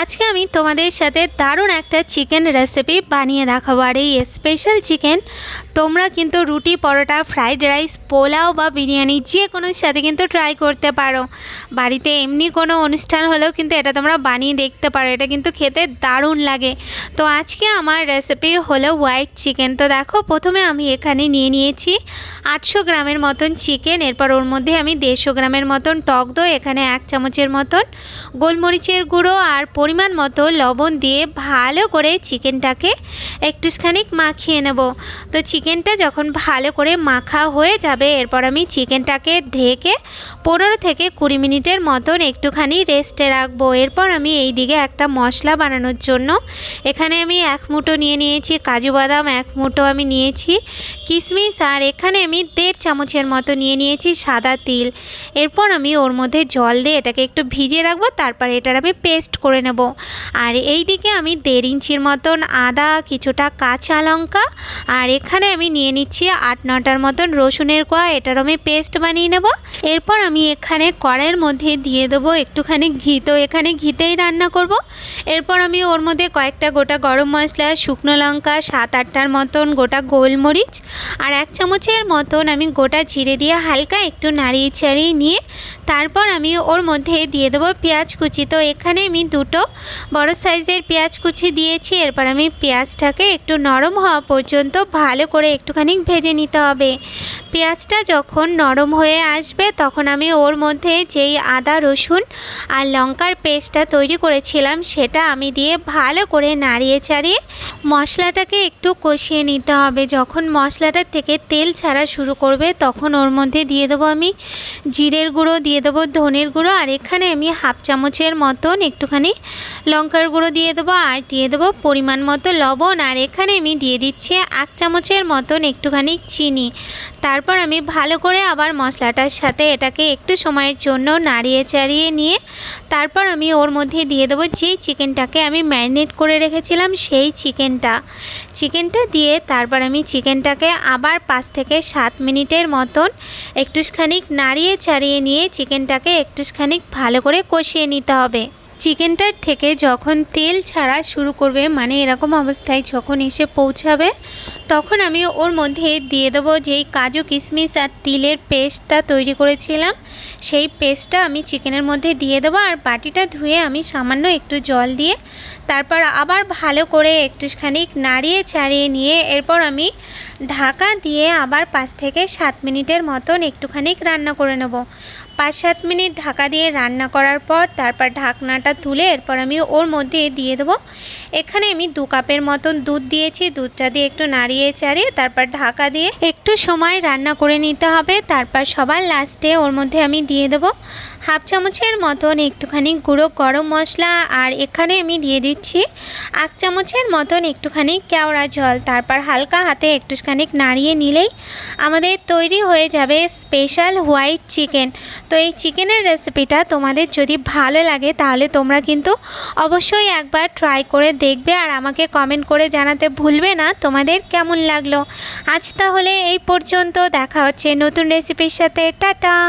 আজকে আমি তোমাদের সাথে দারুণ একটা চিকেন রেসিপি বানিয়ে দেখাবো। আর এই স্পেশাল চিকেন তোমরা কিন্তু রুটি, পরোটা ফ্রাইড রাইস পোলাও বা বিরিয়ানি যে কোনো সাথে কিন্তু ট্রাই করতে পারো। বাড়িতে এমনি কোনো অনুষ্ঠান হলেও কিন্তু এটা তোমরা বানিয়ে দেখতে পারো। এটা কিন্তু খেতে দারুণ লাগে। তো আজকে আমার রেসিপি হলো হোয়াইট চিকেন তো দেখো, প্রথমে আমি এখানে নিয়ে নিয়েছি আটশো গ্রামের মতন চিকেন এরপর ওর মধ্যে আমি দেড়শো গ্রামের মতন টক দই, এখানে এক চামচের মতন গোলমরিচের গুঁড়ো আর পরিমাণ মতো লবণ দিয়ে ভালো করে চিকেনটাকে একটুখানিক মাখিয়ে নেব। তো চিকেনটা যখন ভালো করে মাখা হয়ে যাবে, এরপর আমি চিকেনটাকে ঢেকে পনেরো থেকে কুড়ি মিনিটের মতন একটুখানি রেস্টে রাখব। এরপর আমি এই দিকে একটা মশলা বানানোর জন্য এখানে আমি এক মুঠো নিয়ে নিয়েছি, কাজু বাদাম এক মুঠো আমি নিয়েছি, কিশমিশ আর এখানে আমি দেড় চামচের মতো নিয়ে নিয়েছি সাদা তিল। এরপর আমি ওর মধ্যে জল দিয়ে এটাকে একটু ভিজিয়ে রাখব, তারপর এটার আমি পেস্ট করে নেব। আর এই দিকে আমি দেড় ইঞ্চির মতন আদা, কিছুটা কাঁচা লঙ্কা, আর এখানে আমি নিয়ে নিচ্ছি আট নটার মতন রসুনের কোয়া এটার আমি পেস্ট বানিয়ে নেব। এরপর আমি এখানে কড়াইয়ের মধ্যে দিয়ে দেবো একটুখানি ঘি। তো এখানে ঘিতেই রান্না করব। এরপর আমি ওর মধ্যে কয়েকটা গোটা গরম মশলা, শুকনো লঙ্কা, সাত আটটার মতন গোটা গোলমরিচ, আর এক চামচের মতন আমি গোটা জিরে দিয়ে হালকা একটু নাড়িয়ে চাড়িয়ে নিয়ে, তারপর আমি ওর মধ্যে দিয়ে দেবো পেঁয়াজ কুচি। তো এখানে আমি দুটো বড় সাইজের পেঁয়াজ কুচি দিয়েছি, এরপর আমি পেঁয়াজটাকে একটু নরম হওয়া পর্যন্ত ভালো করে একটুখানি ভেজে নিতে হবে। পেঁয়াজটা যখন নরম হয়ে আসবে, তখন আমি ওর মধ্যে যেই আদা, রসুন আর লঙ্কার পেস্টটা তৈরি করেছিলাম, সেটা আমি দিয়ে ভালো করে নাড়িয়ে চাড়িয়ে মশলাটাকে একটু কষিয়ে নিতে হবে। যখন মশলাটার থেকে তেল ছাড়া শুরু করবে, তখন ওর মধ্যে দিয়ে দেবো আমি জিরের গুঁড়ো, দিয়ে দেবো ধনের গুঁড়ো, আর এখানে আমি হাফ চামচের মতন একটুখানি লঙ্কার গুঁড়ো দিয়ে দেবো আর দিয়ে দেবো পরিমাণ মতো লবণ, আর এখানে আমি দিয়ে দিচ্ছি এক চামচের মতন একটুখানি চিনি। তারপর আমি ভালো করে আবার মশলাটার সাথে এটাকে একটু সময়ের জন্য নাড়িয়ে চাড়িয়ে নিয়ে তারপর আমি ওর মধ্যে দিয়ে দেবো যেই চিকেনটাকে আমি ম্যারিনেট করে রেখেছিলাম সেই চিকেনটা। চিকেনটা দিয়ে তারপর আমি চিকেনটাকে আবার পাঁচ থেকে সাত মিনিটের মতন একটুখানি নাড়িয়ে চাড়িয়ে নিয়ে চিকেনটাকে একটুখানি ভালো করে কষিয়ে নিতে হবে। চিকেনটার থেকে যখন তেল ছাড়া শুরু করবে মানে এরকম অবস্থায় যখন এসে পৌঁছাবে তখন আমি ওর মধ্যে দিয়ে দেবো যেই কাজু কিশমিশ আর তিলের পেস্টটা তৈরি করেছিলাম, সেই পেস্টটা আমি চিকেনের মধ্যে দিয়ে দেবো আর বাটিটা ধুয়ে আমি সামান্য একটু জল দিয়ে তারপর আবার ভালো করে একটুখানি নাড়িয়ে ছাড়িয়ে নিয়ে এরপর আমি ঢাকা দিয়ে আবার পাঁচ থেকে সাত মিনিটের মতন একটুখানি রান্না করে নেব। পাঁচ সাত মিনিট ঢাকা দিয়ে রান্না করার পর তারপর ঢাকনাটা তুলে এরপর আমি ওর মধ্যে দিয়ে দেবো। এখানে আমি দু কাপের মতন দুধ দিয়েছি, দুধটা দিয়ে একটু নাড়িয়ে চাড়িয়ে তারপর ঢাকা দিয়ে একটু সময় রান্না করে নিতে হবে। তারপর সবার লাস্টে ওর মধ্যে আমি দিয়ে দেবো হাফ চামচের মতন একটুখানি গুঁড়ো গরম মশলা, আর এখানে আমি দিয়ে দিচ্ছি এক চামচের মতন একটুখানি কেওড়া জল। তারপর হালকা হাতে একটুখানি নাড়িয়ে নিলেই আমাদের তৈরি হয়ে যাবে স্পেশাল হোয়াইট চিকেন। তো এই চিকেনের রেসিপিটা তোমাদের যদি ভালো লাগে, তাহলে তোমরা কিন্তু অবশ্যই একবার ট্রাই করে দেখবে, আর আমাকে কমেন্ট করে জানাতে ভুলবে না তোমাদের কেমন লাগল? আজ তাহলে এই পর্যন্ত দেখা হচ্ছে নতুন রেসিপির সাথে। টাটা!